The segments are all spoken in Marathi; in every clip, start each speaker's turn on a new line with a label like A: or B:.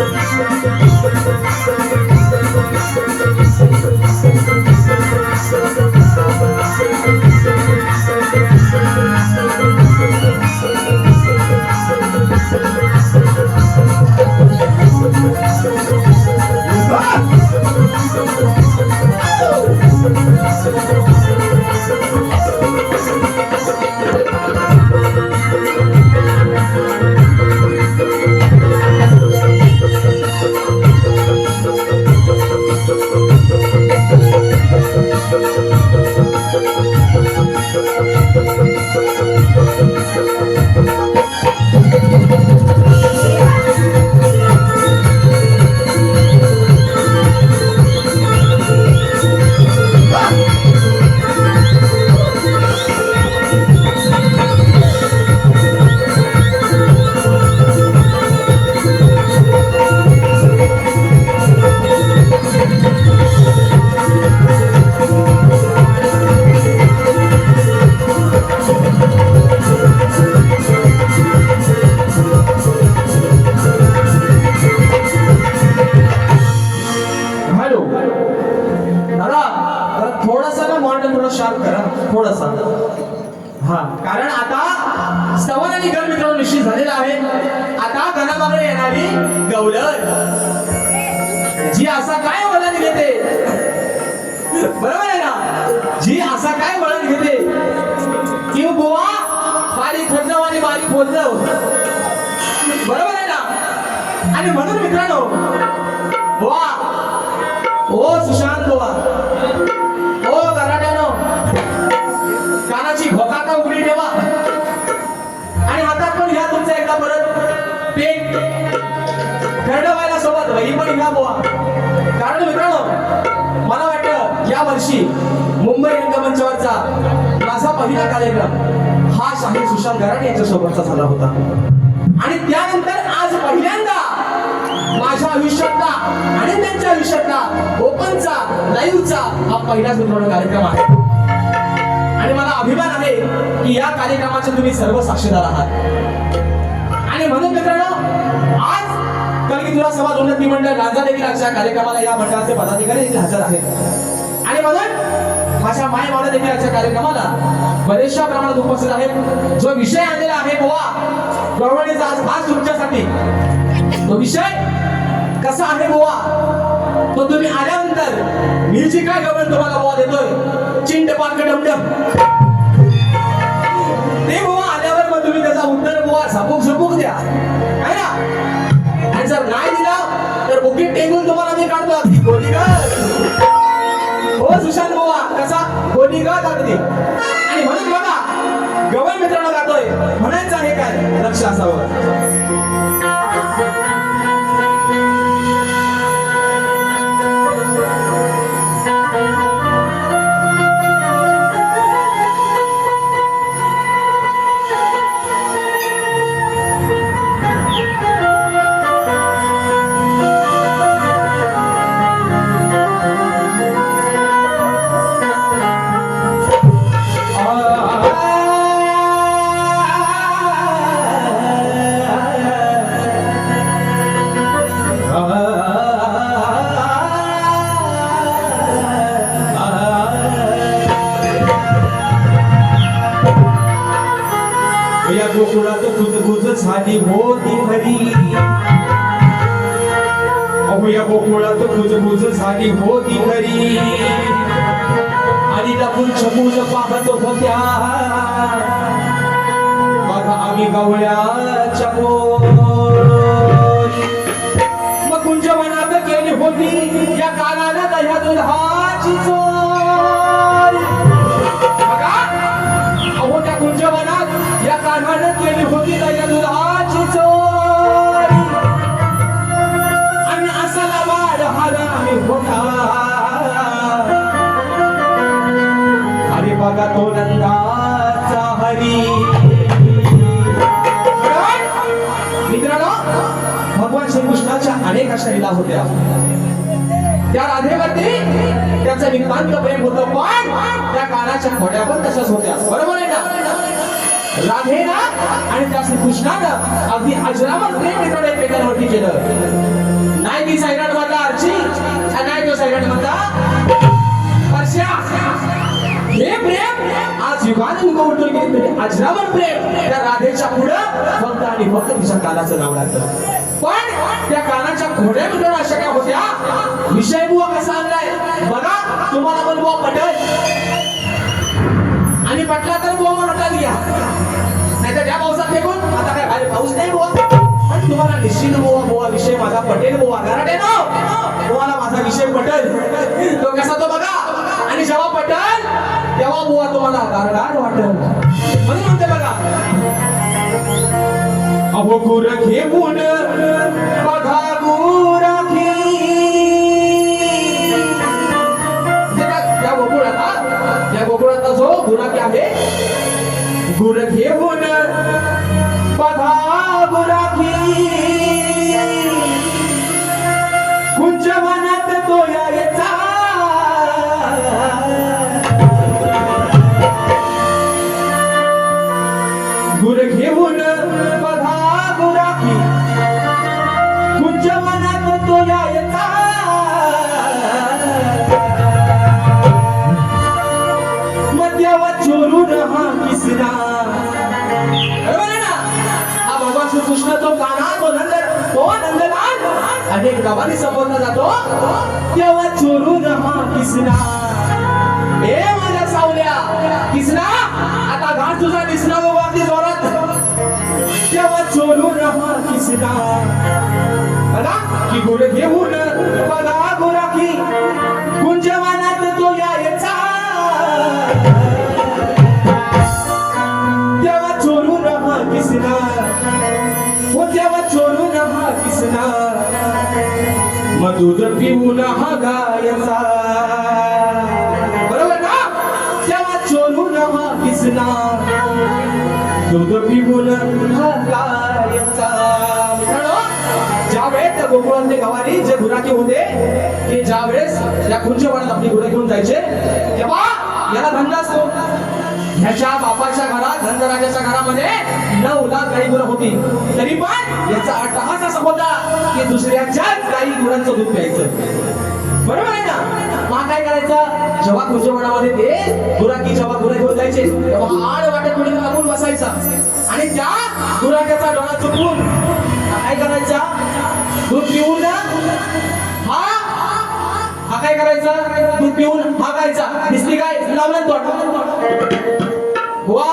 A: 一 बरोबर आहे ना? जी असा काय वळण घेते? कि हो बुवा बारी खोदलं आणि बारीक खोदलं बरोबर आहे ना? आणि म्हणून मित्रांनो बुवा ओ सुशांत बुवा ओ कराट्यानो कानाची घोकाका उघडी ठेवा. आणि हातात पण घ्या तुमचा एकदा परत. थंड खेळवायला सोबत वही पण घ्या बुवा. कारण मित्रांनो वर्षी मुंबई रंगमंचावरचा माझा पहिला कार्यक्रम हा शाहीर सुशांत गराड यांच्या सोबतचा झाला होता. आणि त्यानंतर आज पहिल्यांदा माझ्या आयुष्यातला आणि त्यांच्या आयुष्यातला ओपनचा लाईव्हचा हा पहिलाच मित्रांनो कार्यक्रम आहे. आणि मला अभिमान आहे की या कार्यक्रमाचे तुम्ही सर्व साक्षीदार आहात. आणि म्हणून मित्रांनो आज कलगी तुला समाज उन्नती मंडळ गांजा देखील आजच्या कार्यक्रमाला या मंडळाचे पदाधिकारी हजर आहेत. आणि म्हणून माझ्या माय बाबा देखील आजच्या कार्यक्रमाला बरेचशा प्रमाणात उपस्थित आहेत. जो विषय आणलेला आहे बुवा प्रवणीचा आज खास तुमच्यासाठी. तो विषय कसा आहे बुवा? तो तुम्ही आल्यानंतर मी जी काय गवळ तुम्हाला बुवा देतोय? चिंट पाक डमडम. ते बुवा आल्यावर मग तुम्ही त्याचा उत्तर बुवा झपूक झपूक द्या. है ना? आणि जर नाही दिला तर बुकीट टेंगून तुम्हाला मी काढतो अगदी गोली हो सुशांत बुवा त्याचा गोली का अगदी आणि म्हणून बघा गवळ मित्रांनो गातोय म्हणायचं आहे काय? लक्ष असावं. तुझ झाली होती खरी. अहो या गोकुळात कुजबुज झाली होती खरी. आणि लपून छपून पाहत होत्या. बघा आम्ही गवळ्याच्या पोरी. मग मनात केली होती. या कानाला दह्या दुधाची चोर. अनेक अशा लिला होत्या. त्या राधेवरती त्याचं नितांत प्रेम होतं पण त्या कानाच्या खोड्या पण तशाच होत्या. बरोबर आहे ना राधेना आणि त्या श्रीकृष्णानं अगदी अजरावर प्रेम एका एकमेकांवरती केलं. नाही ती सैराट म्हणता अर्जी नाही तो सैराट म्हणता परश्या हे प्रेम आज युगाने युग उठून गेले प्रेम त्या राधेच्या पुढं फक्त आणि फक्त तिच्या कानाचं नाव लागतं. पण त्या कानाच्या घोड्या मिटवणं अशा काय होत्या? विषय बुवा कसा आणलाय? बघा तुम्हाला पण बुवा पटेल. आणि पटला तर बुवा म्हणता घ्या नाही तर त्या पावसात फेकून आता काय बाहेर पाऊस नाही बुवा. पण तुम्हाला निश्चित बुवा बुवा विषय माझा पटेल बुवा. कारण ना? तुम्हाला माझा विषय पटेल. तो कसा तो बघा. आणि जेव्हा पटेल तेव्हा बुवा तुम्हाला गारगार वाटेल. म्हणून म्हणते बघा. अहो घेऊन बघा गुराखी त्या त्या गोकुळात त्या गोकुळातला जो गुराखी आहे गुर अनेक संबोधला जातो. तेव्हा चोरून हा किसना. हे माझ्या सावल्या किसना आता घाट तुझा दिसना बाबा अगदी जोरात. तेव्हा चोरून हा किसना. की गुड घेऊ दूध पिऊन हा गायचा. बरोबर ना? तेव्हा चोरून हा किसना दूध पिऊन हा गायचा. मित्रांनो ज्यावेळेस त्या गोकुळातले गावानी जे गुराखे होते ते ज्यावेळेस या कुंजवाड्यात आपली गुरं घेऊन जायचे तेव्हा याला धंदा असतो. ह्याच्या बापाच्या घरात धनराजाच्या घरामध्ये नऊ लाख गाई गुरं होती. तरी पण याचा अट्टहास असा होता की दुसऱ्याच्या आणि गुरांचं दूध प्यायचं. बरोबर आहे ना? मग काय करायचं? जेव्हा मनामध्ये ते गुराकी जेव्हा गुरे घेऊन जायचे तेव्हा आड वाटत कोणी लागून बसायचा. आणि त्या गुराक्याचा डोळा चुकवून काय करायचा? दूध पिऊन हा हा काय करायचा? दूध पिऊन हा गायचा दिसली काय? लावलं तो वा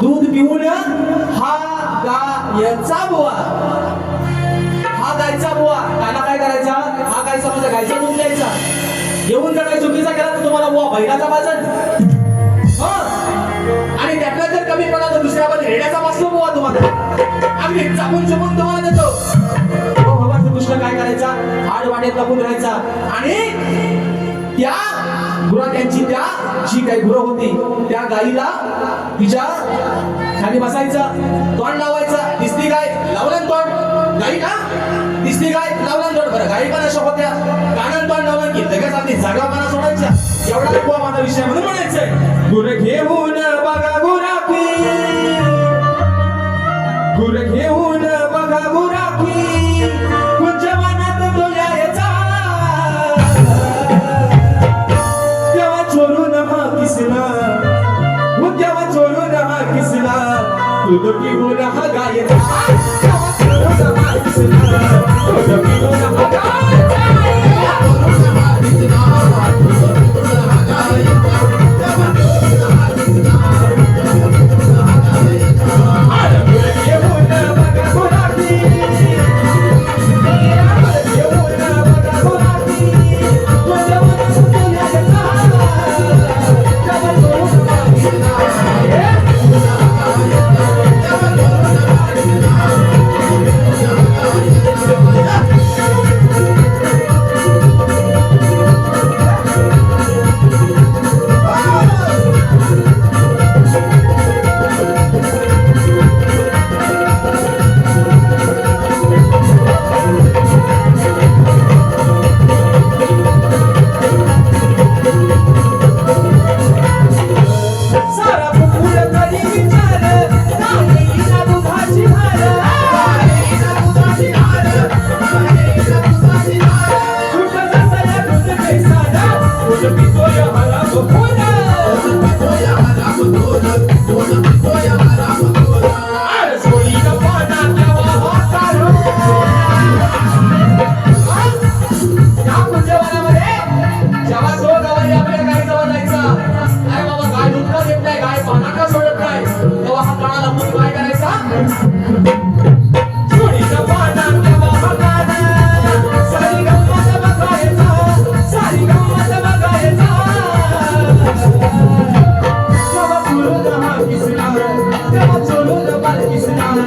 A: दूध पिऊन हा गायचा बुवा. जायचा बुवा. त्यांना काय करायचा? हा काय समजा गायचा दूध द्यायचा. येऊन जर काही चुकीचा केला तर तुम्हाला बुवा बैलाचा वाजन. आणि त्यातला जर कमी पडला तर दुसऱ्या आपण रेड्याचा वाचलो बुवा तुम्हाला. अगदी चापून चुपून तुम्हाला देतो. हो, भगवान श्रीकृष्ण काय करायचा? हाड वाटेत लपून राहायचा. आणि त्या गुराख्यांची त्या जी काही गुरं होती त्या गाईला तिच्या खाली बसायचा. तोंड लावायचा. दिसती गाय लावलं तोंड? गाई ना दिसली गाय लावलं ना तोंड बरं. गाई पण अशा होत्या. कानाला तोंड लावलं की लगेच आधी जागापणा सोडायच्या. एवढा नको माझा विषय म्हणून म्हणायचंय. गुर घेऊन बघा गुराखी. गुर घेऊन बघा गुराखी. कुंजवनात तो यायचा तेव्हा चोरून हा किसला. हो तेव्हा चोरून हा किसला. दूध पिऊन हा गायचा. Oh,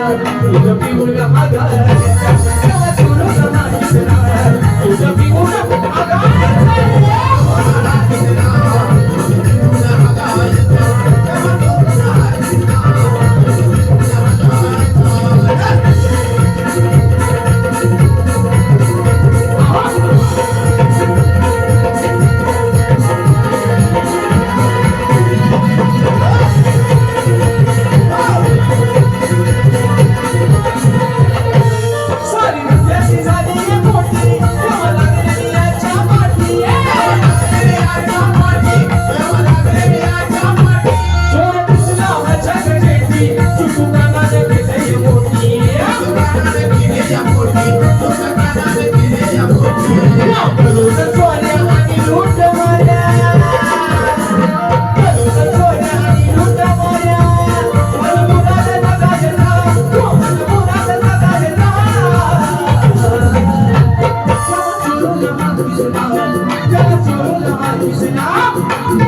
A: I'm gonna be you, my girl. I'm gonna be my girl.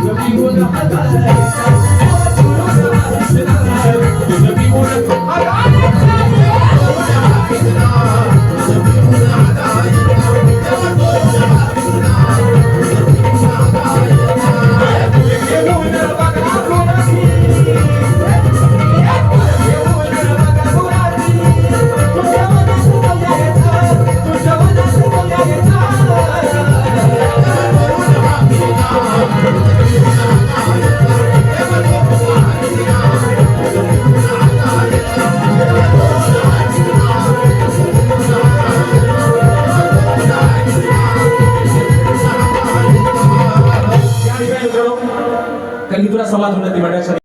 A: يقول حبايبك